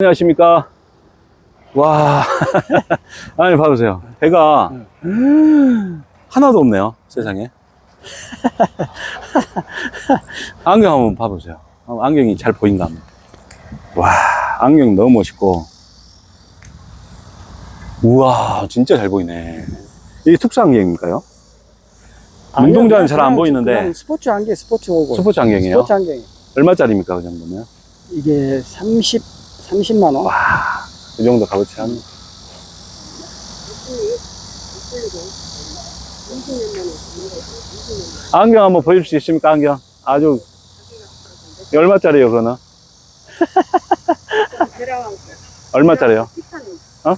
안녕하십니까. 와. 아니, 봐보세요. 배가 하나도 없네요. 세상에. 안경 한번 봐보세요. 어, 안경이 잘 한번. 와, 안경 너무 멋있고. 우와, 진짜 잘 보이네. 이게 특수 안경입니까요? 운동자는 잘 안 보이는데. 스포츠 안경 스포츠 오고 스포츠 안경이에요? 스포츠 안경 얼마짜리입니까, 그 정도면? 이게 30 30만 원. 와, 그 정도 값어치 한. 안경 한번 보여줄 수 있습니까, 안경? 아주. 얼마짜리요, 그거는? 계랑 얼마짜리요? 티타늄. 어?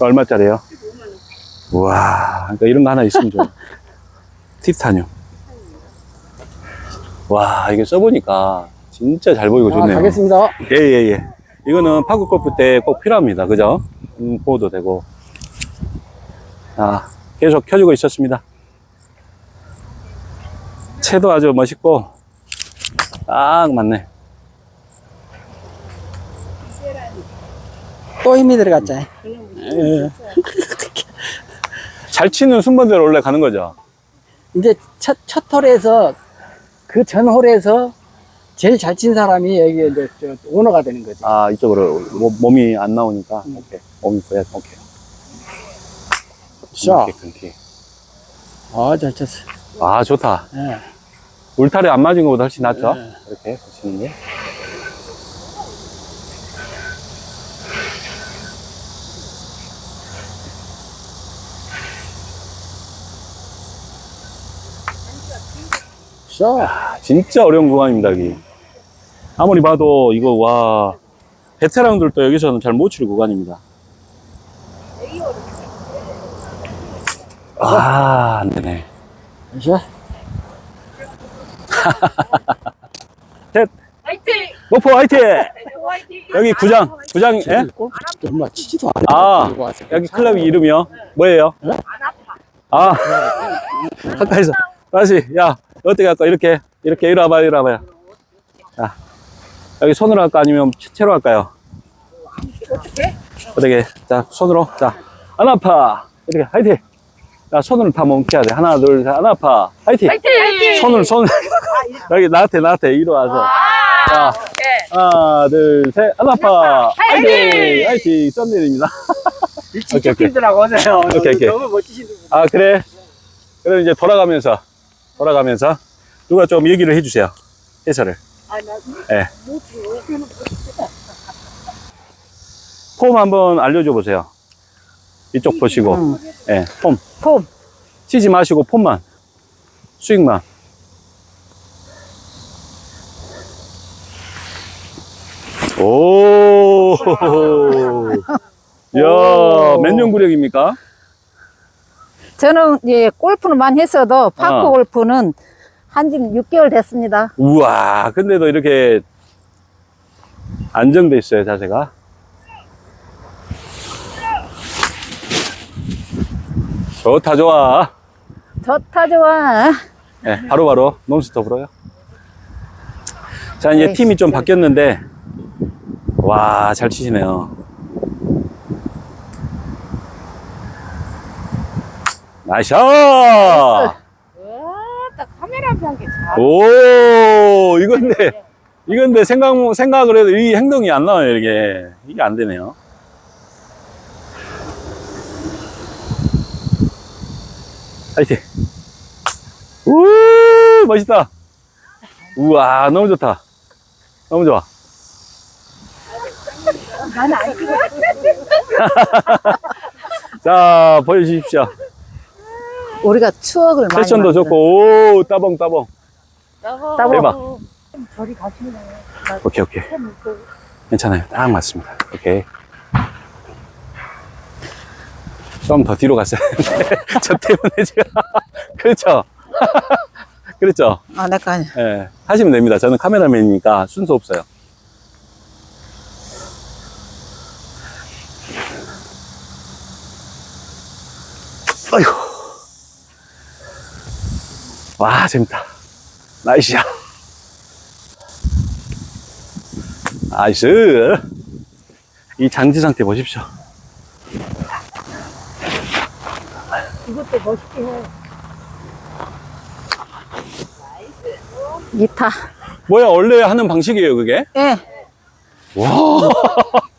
얼마짜리요? 15만 원. 와, 그러니까 이런 거 하나 있으면 좋아. 티타늄. 와, 이게 써보니까 진짜 잘 보이고 아, 좋네요. 가겠습니다. 예, 예, 예. 이거는 파크 골프 때 꼭 필요합니다. 그죠? 음, 보호도 되고. 아, 계속 켜주고 있었습니다. 채도 아주 멋있고, 딱 맞네. 또 힘이 들어갔죠. 그냥 잘 치는 순번대로 원래 가는 거죠. 이제 첫, 첫 홀에서 그 전 홀에서 제일 잘 친 사람이 여기 이제 저 오너가 되는 거지. 아, 이쪽으로 모- 몸이 안 나오니까. 오케이. 몸이 보여. 오케이. 자, 끊기, 끊기. 아, 잘 쳤어. 아, 좋다. 예. 울타리 안 맞은 것보다 훨씬 낫죠? 네. 이렇게 보시는 게. 자, 아, 진짜 어려운 구간입니다, 여기. 아무리 봐도 이거, 와, 베테랑들도 여기서는 잘 못 치는 구간입니다. 아, 안 되네. 자, 셋, 화이팅! 목포 화이팅! 화이팅! 여기 구장, 구장, 예? 얼마 치지도 않아. 아, 여기 클럽 이름이요? 뭐예요? 아, 가까이서. 다시, 야, 어떻게 할까? 이렇게, 이렇게, 이리 와봐요, 이리 와봐요. 자, 여기 손으로 할까? 아니면 채로 할까요? 어떻게? 어떻게? 자, 손으로. 자, 안 아파. 이렇게, 화이팅! 자, 손으로 다 멈춰야 돼. 하나, 둘, 셋, 안 아파. 화이팅! 화이팅! 화이팅! 손을, 손을. 여기 나한테, 나한테, 이리 와서. 자, 오케이. 하나, 둘, 셋, 안 아파. 화이팅! 화이팅! 썸네일입니다. 오케이, 오케이. 팀들하고 오세요. 오케이, 오케이. 너무 멋지신 분. 아, 그래? 그럼 이제 돌아가면서, 돌아가면서, 누가 좀 얘기를 해주세요. 해설을. 예. 폼 한번 알려줘 보세요. 이쪽 보시고. 음. 예, 폼. 폼. 치지 마시고 폼만. 스윙만. 오. 야, 몇 년 구력입니까? 저는 예, 골프는 많이 했어도 파크 어. 골프는 한 지 6개월 됐습니다. 우와, 근데도 이렇게 안정돼 있어요, 자세가. 좋다, 좋아. 좋다 좋아. 네, 바로바로 논스톱으로요. 자, 이제 에이, 팀이 좀. 바뀌었는데, 와, 잘 치시네요. 나이스! 카메라 한게 잘. 오, 이건데, 이건데 생각, 생각을 해도 이 행동이 안 나와요, 이게. 이게 안 되네요. 화이팅! 우 멋있다! 우와, 너무 좋다. 너무 좋아. 나는 안 찍어. 자, 보여주십시오. 우리가 추억을 많이 패션도 만들어. 좋고, 오, 따봉, 따봉. 따봉. 대박. 저리 가시네. 오케이, 오케이. 괜찮아요. 딱 맞습니다. 오케이. 좀 더 뒤로 갔어야 했는데, 저 때문에 제가. 그렇죠. 그렇죠. 아, 내가 아니야. 예. 하시면 됩니다. 저는 카메라맨이니까 순서 없어요. 아이고. 와, 재밌다. 나이스야. 나이스. 이 잔디 상태 보십시오. 이것도 멋있게 해. 2타. 뭐야, 원래 하는 방식이에요, 그게? 예. 와,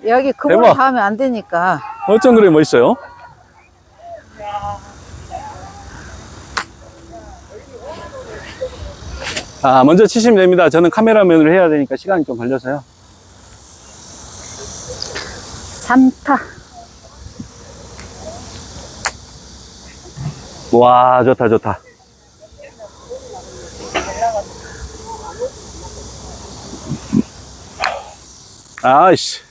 여기 그걸 대박. 닿으면 안 되니까. 어쩜 그리 멋있어요? 아, 먼저 치시면 됩니다. 저는 카메라맨으로 해야 되니까 시간이 좀 걸려서요. 3타. 와, 좋다, 좋다. 아이씨.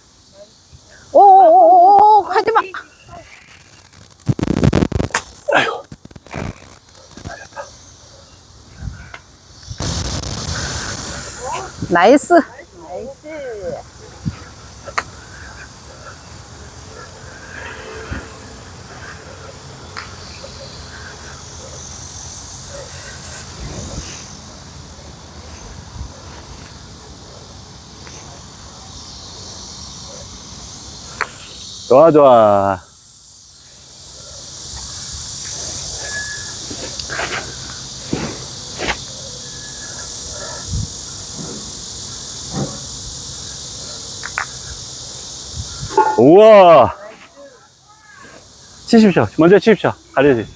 오오오오 하지 마. 나이스. 좋아, 좋아. 우와. 치십시오. 먼저 치십시오. 가려지.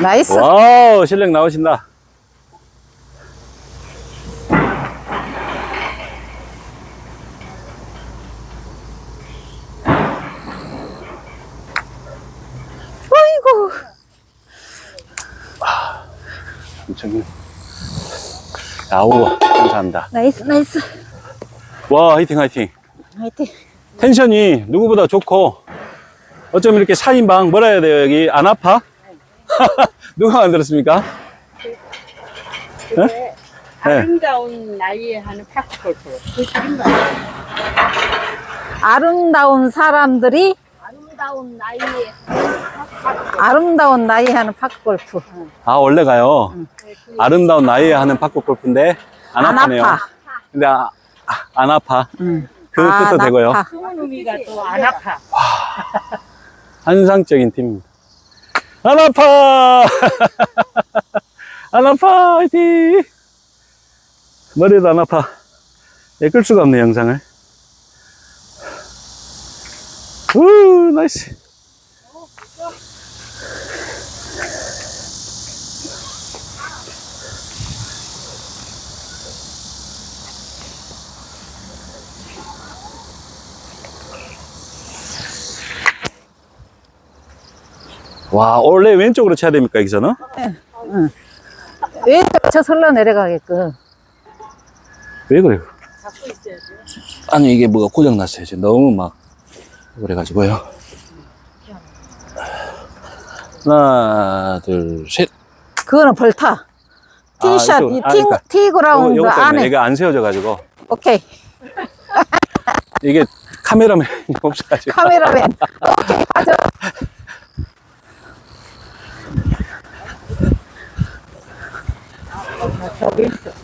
나이스. 와우, 실력 나오신다. 아이고. 엄청. 아우, 감사합니다. 나이스 나이스. 와, 화이팅, 화이팅. 화이팅. 텐션이 누구보다 좋고, 어쩜 이렇게 4인방, 뭐라 해야 돼요, 여기? 안 아파? 누가 만들었습니까? 네. 아름다운 나이에 하는 파크골프. 그. 아름다운 사람들이 아름다운 나이에 아름다운 나이 하는 파크골프. 아, 원래 가요. 아름다운 나이에 하는 팝콘 골프인데, 안, 안 아파네요. 아파. 근데, 아, 아, 안 아파. 응. 그 아, 뜻도 되고요. 나파. 의미가 또 안 아파. 환상적인 팀입니다. 안 아파! 안 아파! 화이팅! 머리도 안 아파. 예, 끌 수가 없네, 영상을. 우, 나이스. 와, 원래 왼쪽으로 쳐야 됩니까, 여기서는? 왜저 설러 내려가게끔. 왜 그래요? 아니, 이게 뭐가 고장났어요. 지금 너무 막, 그래가지고요. 하나, 둘, 셋. 그거는 벌타. 티샷, 이쪽, 이 아, 티, 그러니까 티그라운드 요거 때문에 안에. 얘가 안 세워져가지고. 오케이. 이게 카메라맨이 없어가지고. 카메라맨. 오케이, 하죠.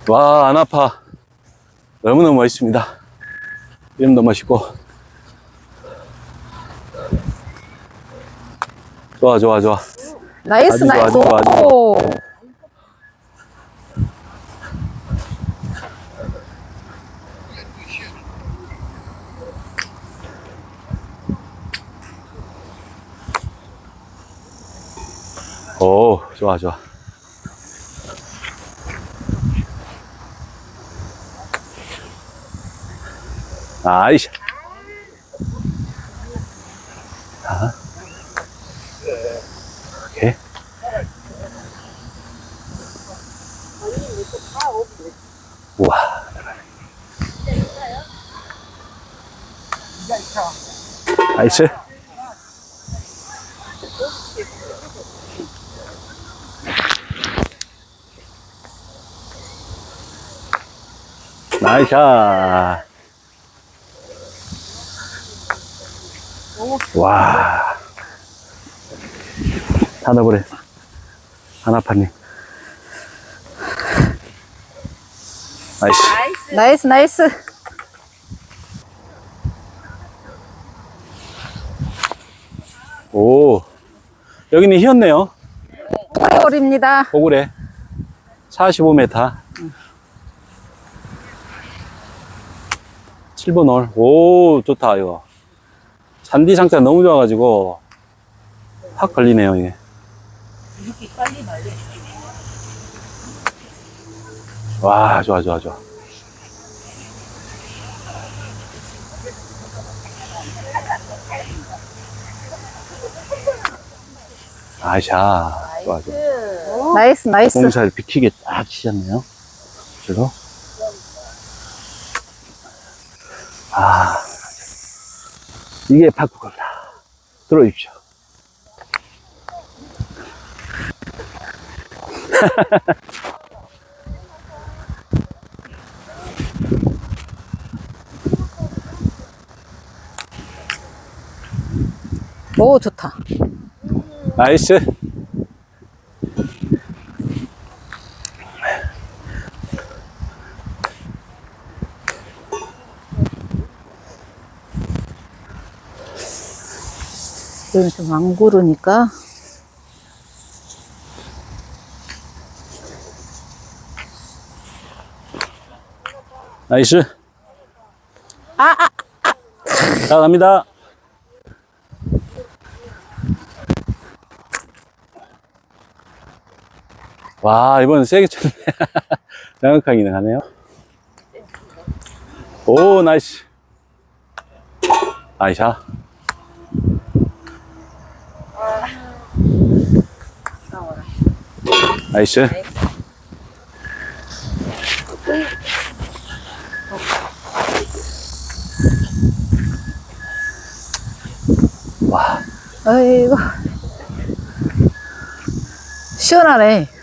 와, 안 아파. 너무너무 멋있습니다. 이름도 멋있고. 좋아, 좋아, 좋아. 나이스, 아주 좋아, 나이스. 아주 좋아, 아주 좋아. 오. 오, 좋아, 좋아. 아이씨. 나이스. 나이스 샷. 와. 닫아버려. 아나파님. 나이스. 나이스, 나이스. 여기는 희었네요. 홀입니다. 고구래. 45m. 7번 홀. 오, 좋다, 이거. 잔디 상태가 너무 좋아가지고, 확 걸리네요, 이게. 와, 좋아, 좋아, 좋아. 아샤. 좋아, 좋아. 나이스, 나이스. 공사를 비키게 딱 치셨네요. 저로. 아, 이게 바꾸거다. 들어오십시오. 오, 좋다. 나이스. 여기 좀안 구르니까. 나이스. 아, 아, 자, 갑니다. 와, 이번 세게 쳤네. 정확하게 가네요. 오, 나이스. 나이샤. 나이스. 와, 아이고. 시원하네.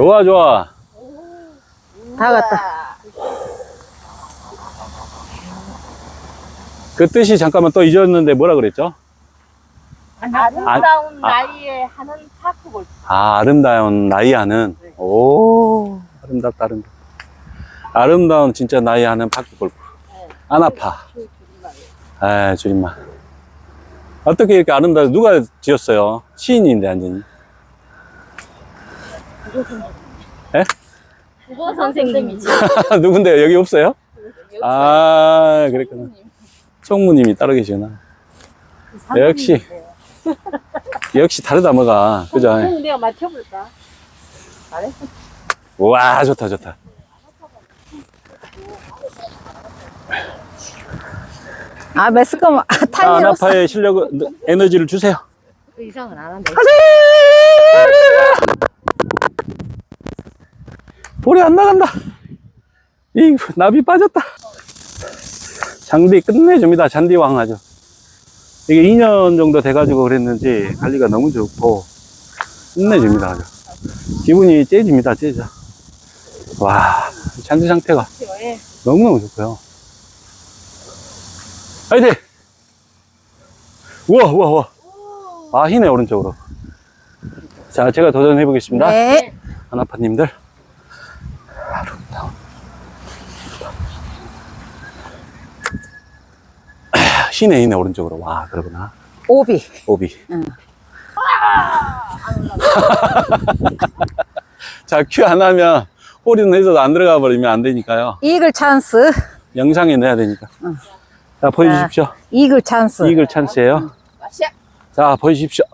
좋아, 좋아. 다 갔다. 그 뜻이 잠깐만 또 잊었는데 뭐라 그랬죠? 아름다운 아. 나이에 하는 파크 골프. 아, 아름다운 나이 하는. 오, 아름답다, 아름답다. 아름다운 진짜 나이 하는 파크 골프. 안 아파. 아, 줄임말. 어떻게 이렇게 아름다워? 누가 지었어요? 시인인데, 완전히. 국어 선생님이지. 누군데요? 여기 없어요? 아, 그랬구나. 총무님이 따로 계시구나. 역시. 역시 다르다, 뭐가. 그죠? 그럼 내가 맞춰볼까? 와, 좋다, 좋다. 아, 매스컴, 아, 아, 타이밍 없어. 아나파의 실력, 에너지를 주세요. 그 이상은 안 한다. 볼이 안 나간다. 이 나비 빠졌다. 장비 끝내줍니다. 잔디왕 아주. 이게 2년 정도 돼가지고 그랬는지 관리가 너무 좋고 끝내줍니다. 아주. 기분이 째집니다. 째져. 와, 잔디 상태가 너무너무 좋고요. 화이팅! 우와, 우와, 우와. 아, 희네, 오른쪽으로. 자, 제가 도전해 보겠습니다. 네. 하나파님들 아름다운 아, 희네 희네 오른쪽으로 와 그러구나 오비. 오비 응. 자 큐 안 하면 홀이는 해서도 안 들어가 버리면 안 되니까요 이글 찬스. 영상에 내야 되니까 자 보여주십시오 이글 찬스. 이글 찬스예요. 자 보여주십시오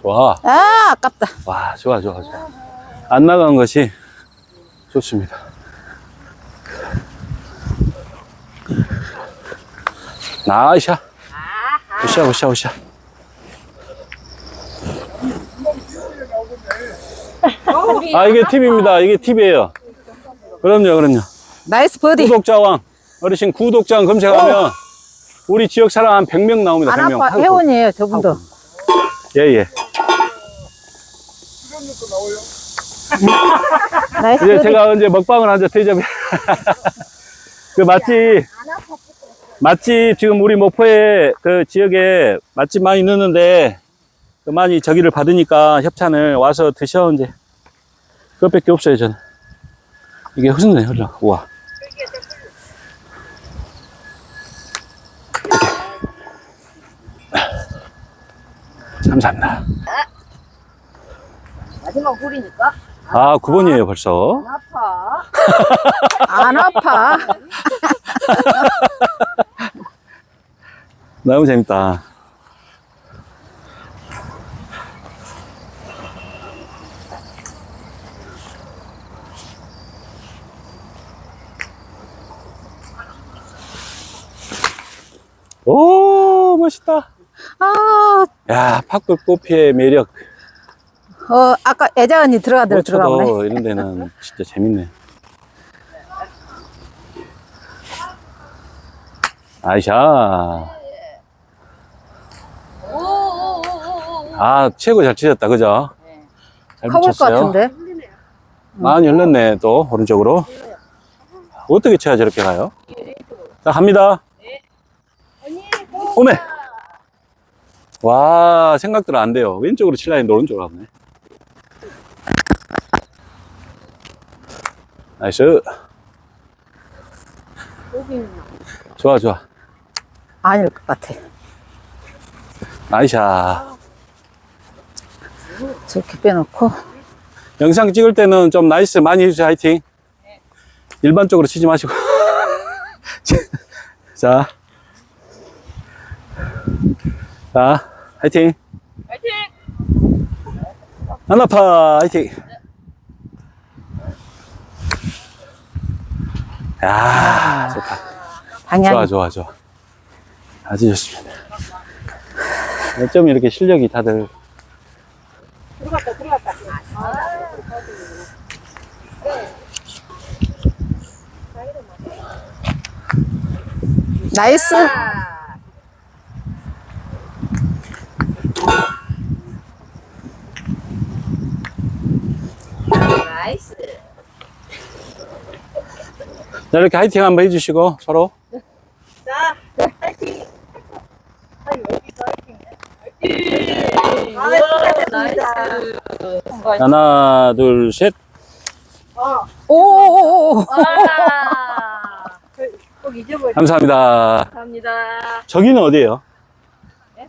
좋아 아, 아깝다. 와, 좋아, 좋아, 좋아. 안 나간 것이 좋습니다. 나이샤. 오샤, 오샤, 오샤. 아, 이게 팁입니다. 이게 팁이에요. 그럼요, 그럼요. 나이스 버디. 구독자왕. 어르신 구독자왕 검색하면 우리 지역 사람 한 100명 나옵니다. 100명. 아나파 회원이에요, 저분도. 예, 예. 나이스 이제 버디. 제가 언제 먹방을 한자 대접해. 그 맛집, 맛집, 지금 우리 목포에 그 지역에 맛집 많이 넣는데, 그 많이 저기를 받으니까 협찬을 와서 드셔, 이제. 그것밖에 없어요, 저는. 이게 흐르네, 흘러. 우와. 감사합니다. 마지막 홀이니까 아, 9번이에요, 벌써. 안 아파. 안 아파. 너무 재밌다. 오, 멋있다. 아, 야, 팝글 꽃피의 매력. 어, 아까 애자 언니 들어가들 못 들어가네. 쳐도 이런 데는 진짜 재밌네. 아이샤. 아, 최고 잘 치셨다, 그죠? 잘 커볼 것 붙였어요. 같은데. 많이 흘렀네, 또, 오른쪽으로. 어떻게 쳐야 저렇게 가요? 자, 갑니다. 오메! 와, 생각대로 안 돼요. 왼쪽으로 칠라 했는데 오른쪽으로 가네. 나이스. 좋아, 좋아. 아닐 것 같아. 나이샤. 저렇게 빼놓고. 영상 찍을 때는 좀 나이스 많이 해주세요. 화이팅. 일반적으로 치지 마시고. 자. 자, 화이팅. 파이팅! 안 아파. 화이팅. 야, 좋다. 방향. 좋아, 좋아, 좋아. 아주 좋습니다. 어쩜 이렇게 실력이 다들 들어갔다 들어갔다. 나이스. 나이스. 자, 이렇게 화이팅 한번 해주시고, 서로. 자, 파이팅. 아니 여기서 파이팅. 아, 나이스. 하나, 둘, 셋. 어. 오오오오. 와. 꼭 잊어버려. 감사합니다. 감사합니다. 저기는 어디예요? 네?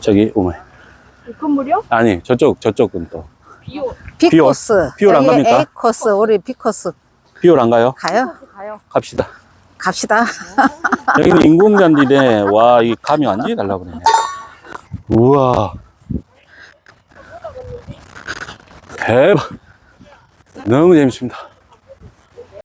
저기, 오메. 이 건물이요? 아니, 저쪽, 저쪽은 또. 비오. B코스. 비올 안 갑니까? A 코스, 우리 B코스 비올 안 가요? 가요. 가요. 갑시다. 갑시다. 여기는 인공잔디인데, 와, 이 감이 완전히 달라 그러네. 우와. 대박. 너무 재밌습니다.